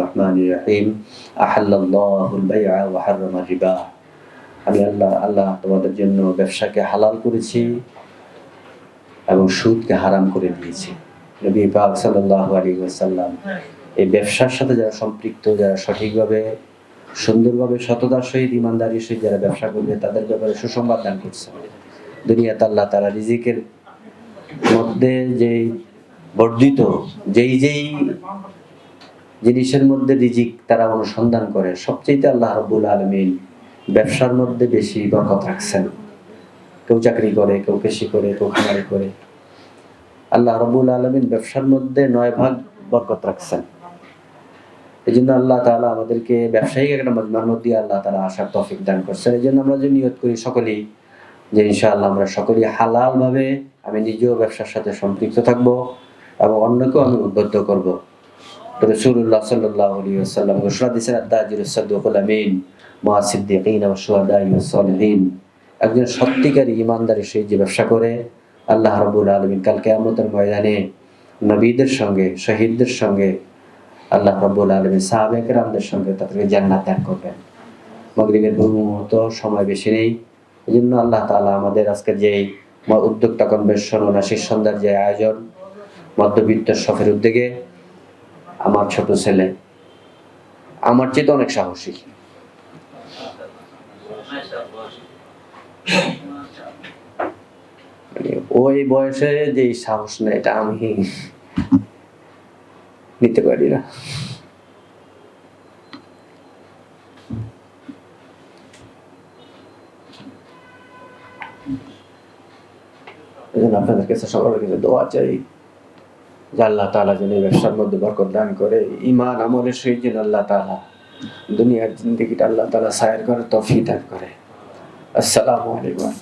রহমানির রহিম আহাল্লাল্লাহুল বাইআ ওয়া রিবা আমি আল্লাহ আল্লাহ তোমাদের জন্য ব্যবসাকে হালাল করেছি এবং সুদকে হারাম করে দিয়েছি। নবী পাক সাল্লাল্লাহু আলাইহি ওয়াসাল্লাম এই ব্যবসার সাথে যারা সম্পৃক্ত, যারা সঠিকভাবে, সুন্দরভাবে, সততার সহিত, ইমানদারির সহিত যারা ব্যবসা করবে, তাদের ব্যাপারে সুসংবাদ দান করছে। দুনিয়াতে আল্লাহ তারা রিজিকের মধ্যে যেই বর্ধিত, যেই যেই জিনিসের মধ্যে রিজিক তারা অনুসন্ধান করে। সবচেয়ে আল্লাহ রব্বুল আলমিন ব্যবসার মধ্যে বেশি বরকত রাখছেন। কেউ চাকরি করে, কেউ কৃষি করে, কেউ খামারি করে। আল্লাহ রব্বুল আলমিন ব্যবসার মধ্যে নয় ভাগ বরকত রাখছেন। এই জন্য আল্লাহ তালা আমাদেরকে ব্যবসায়িক একটা মজমার মধ্যে আল্লাহ তালা আসার তফিক দান করছেন। এই জন্য আমরা যে নিয়ত করি সকলেই যে ইনশাআল্লাহ আমরা সকলেই হালালভাবে আমি নিজেও ব্যবসার সাথে সম্পৃক্ত থাকব এবং অন্যকেও আমি উদ্বুদ্ধ করব। রসুল্লাহ সাল্লাহ আলী আসাল্লাম ঘোষণা দিয়েছেন আত্মাজির সাদ্দুকুল আমিন মহাসিদ্দিন সালিহীন। একজন সত্যিকারী ইমানদারি সেই যে ব্যবসা করে, আল্লাহ রবুল আলমিন কাল কেয়ামতের ময়দানে নবীদের সঙ্গে, শহীদদের সঙ্গে, আল্লাহ রব্বুল আলমী সাহাবেক রামদের সঙ্গে তাদেরকে জান্নাত দান করবেন। মগরিবের মুহূর্ত সময় বেশি নেই এই জন্য আল্লাহ তালা আমাদের আজকে যে উদ্যোক্তা কনভেনশন ও নাসির সন্ধ্যার যে আয়োজন, মধ্যবিত্ত শখের উদ্যোগে আমার ছোট ছেলে। আমার চেয়ে তো অনেক সাহসী। মানে ওই বয়সে যে সাহস নেই, এটা আমি নিতে পারি না। আপনাদের কাছে সকলের কাছে দোয়া চাই। যে আল্লাহ তালা যেন ব্যবসার মধ্যে বরকত দান করে ইমান আমলের সহিত যেন আল্লাহ তালা দুনিয়ার জিন্দিগিটা আল্লাহ তালা সায়ের করে তফি দান করে। আসসালামু আলাইকুম।